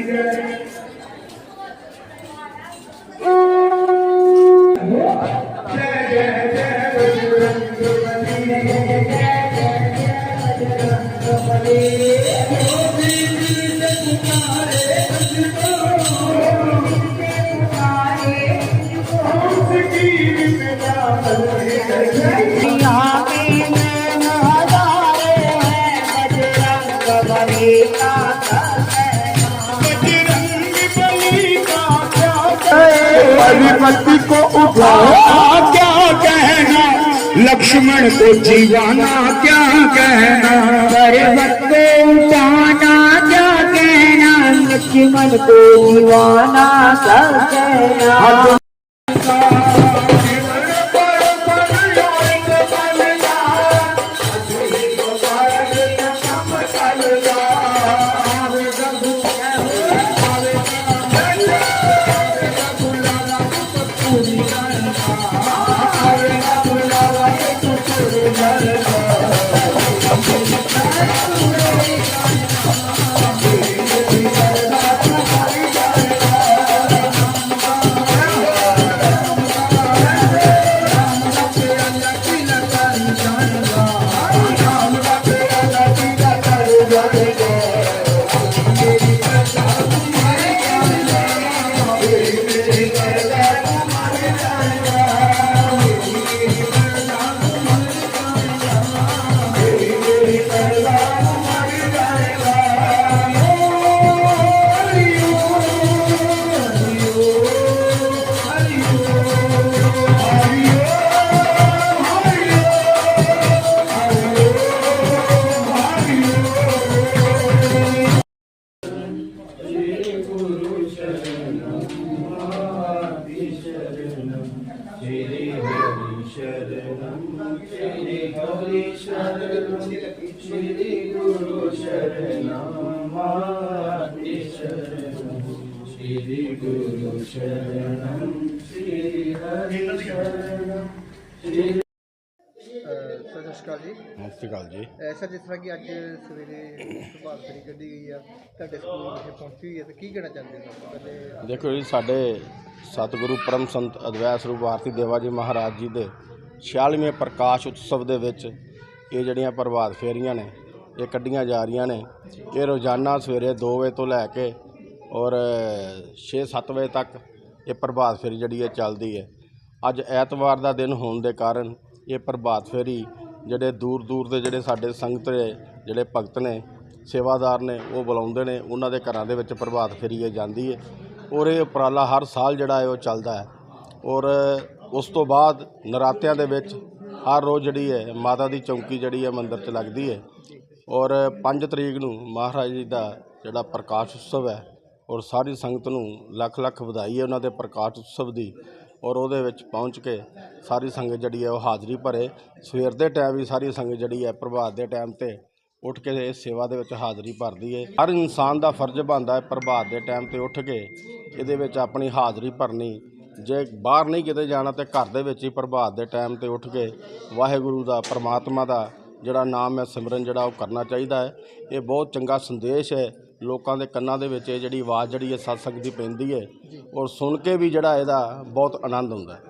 Yeah. परिपति को उठाओ क्या कहना लक्ष्मण को जीवाना क्या कहना पर्वत को उठाना क्या कहना लक्ष्मण को दीवाना सब कहना ਸਰ ਸਤਿ ਸ਼੍ਰੀ ਅਕਾਲ ਜੀ। ਸਤਿ ਸ਼੍ਰੀ ਅਕਾਲ ਜੀ ਸਰ ਜਿਸ ਤਰ੍ਹਾਂ ਕਿ ਅੱਜ ਸਵੇਰੇ ਪ੍ਰਭਾਤ ਫੇਰੀ ਕੱਢੀ ਗਈ ਆ ਤੁਹਾਡੇ ਸਕੂਲ ਵਿਖੇ ਪਹੁੰਚੀ ਹੋਈ ਹੈ ਤੇ ਕੀ ਕਹਿਣਾ ਚਾਹੁੰਦੇ ਹੋ ਦੇਖੋ ਜੀ ਸਾਡੇ ਸਤਿਗੁਰੂ ਪਰਮ ਸੰਤ ਅਦਵੈਤ ਸਰੂਪ ਭਾਰਤੀ ਦੇਵਾ ਜੀ ਮਹਾਰਾਜ ਜੀ ਦੇ 46ਵੇਂ ਪ੍ਰਕਾਸ਼ ਉਤਸਵ ਦੇ ਵਿੱਚ ਇਹ ਜਿਹੜੀਆਂ ਪ੍ਰਭਾਤ ਫੇਰੀਆਂ ਨੇ, ਇਹ ਕੱਢੀਆਂ ਜਾ ਰਹੀਆਂ ਨੇ। ਇਹ ਰੋਜ਼ਾਨਾ ਸਵੇਰੇ 2 ਵਜੇ ਤੋਂ ਲੈ ਕੇ ਔਰ 6-7 ਵਜੇ ਤੱਕ ਇਹ ਪ੍ਰਭਾਤ ਫੇਰੀ ਜਿਹੜੀ ਹੈ ਚੱਲਦੀ ਹੈ। ਅੱਜ ਐਤਵਾਰ ਦਾ ਦਿਨ ਹੋਣ ਦੇ ਕਾਰਨ ਇਹ ਪ੍ਰਭਾਤ ਫੇਰੀ ਜਿਹੜੇ ਦੂਰ ਦੂਰ ਦੇ ਜਿਹੜੇ ਸਾਡੇ ਸੰਗਤ ਦੇ ਜਿਹੜੇ ਭਗਤ ਨੇ, ਸੇਵਾਦਾਰ ਨੇ, ਉਹ ਬੁਲਾਉਂਦੇ ਨੇ, ਉਹਨਾਂ ਦੇ ਘਰਾਂ ਦੇ ਵਿੱਚ ਪ੍ਰਭਾਤ ਫੇਰੀ ਇਹ ਜਾਂਦੀ ਹੈ। ਔਰ ਇਹ ਉਪਰਾਲਾ ਹਰ ਸਾਲ ਜਿਹੜਾ ਹੈ ਉਹ ਚੱਲਦਾ ਹੈ। ਔਰ ਉਸ ਤੋਂ ਬਾਅਦ ਨਰਾਤਿਆਂ ਦੇ ਵਿੱਚ ਹਰ ਰੋਜ਼ ਜਿਹੜੀ ਹੈ, ਮਾਤਾ ਦੀ ਚੌਂਕੀ ਜਿਹੜੀ ਹੈ, ਮੰਦਿਰ 'ਚ ਲੱਗਦੀ ਹੈ। ਔਰ 5 ਤਰੀਕ ਨੂੰ ਮਹਾਰਾਜ ਜੀ ਦਾ ਜਿਹੜਾ ਪ੍ਰਕਾਸ਼ ਉਤਸਵ ਹੈ, ਔਰ ਸਾਰੀ ਸੰਗਤ ਨੂੰ ਲੱਖ ਲੱਖ ਵਧਾਈ ਹੈ ਉਹਨਾਂ ਦੇ ਪ੍ਰਕਾਸ਼ ਉਤਸਵ ਦੀ। ਔਰ ਉਹਦੇ ਵਿੱਚ ਪਹੁੰਚ ਕੇ ਸਾਰੀ ਸੰਗਤ ਜਿਹੜੀ ਹੈ, ਉਹ ਹਾਜ਼ਰੀ ਭਰੇ। ਸਵੇਰ ਦੇ ਟਾਈਮ ਵੀ ਸਾਰੀ ਸੰਗਤ ਜਿਹੜੀ ਹੈ, ਪ੍ਰਭਾਤ ਦੇ ਟਾਈਮ ਤੇ ਉੱਠ ਕੇ ਇਸ ਸੇਵਾ ਦੇ ਵਿੱਚ ਹਾਜ਼ਰੀ ਭਰਦੀ ਹੈ। ਹਰ ਇਨਸਾਨ ਦਾ ਫਰਜ਼ ਬਣਦਾ ਹੈ, ਪ੍ਰਭਾਤ ਦੇ ਟਾਈਮ ਤੇ ਉੱਠ ਕੇ ਇਹਦੇ ਵਿੱਚ ਆਪਣੀ ਹਾਜ਼ਰੀ ਭਰਨੀ। ਜੇ ਬਾਹਰ ਨਹੀਂ ਕਿਤੇ ਜਾਣਾ ਤੇ ਘਰ ਦੇ ਵਿੱਚ ਹੀ ਪ੍ਰਭਾਤ ਦੇ ਟਾਈਮ ਤੇ ਉੱਠ ਕੇ ਵਾਹਿਗੁਰੂ ਦਾ, ਪਰਮਾਤਮਾ ਦਾ ਜਿਹੜਾ ਨਾਮ ਹੈ, ਸਿਮਰਨ ਜਿਹੜਾ ਉਹ ਕਰਨਾ ਚਾਹੀਦਾ ਹੈ। ਇਹ ਬਹੁਤ ਚੰਗਾ ਸੰਦੇਸ਼ ਹੈ। ਲੋਕਾਂ ਦੇ ਕੰਨਾਂ ਦੇ ਵਿੱਚ ਇਹ ਜਿਹੜੀ ਆਵਾਜ਼ ਜਿਹੜੀ ਹੈ, ਸਤਸੰਗ ਦੀ ਪੈਂਦੀ ਹੈ, ਔਰ ਸੁਣ ਕੇ ਵੀ ਜਿਹੜਾ ਇਹਦਾ ਬਹੁਤ ਆਨੰਦ ਹੁੰਦਾ ਹੈ।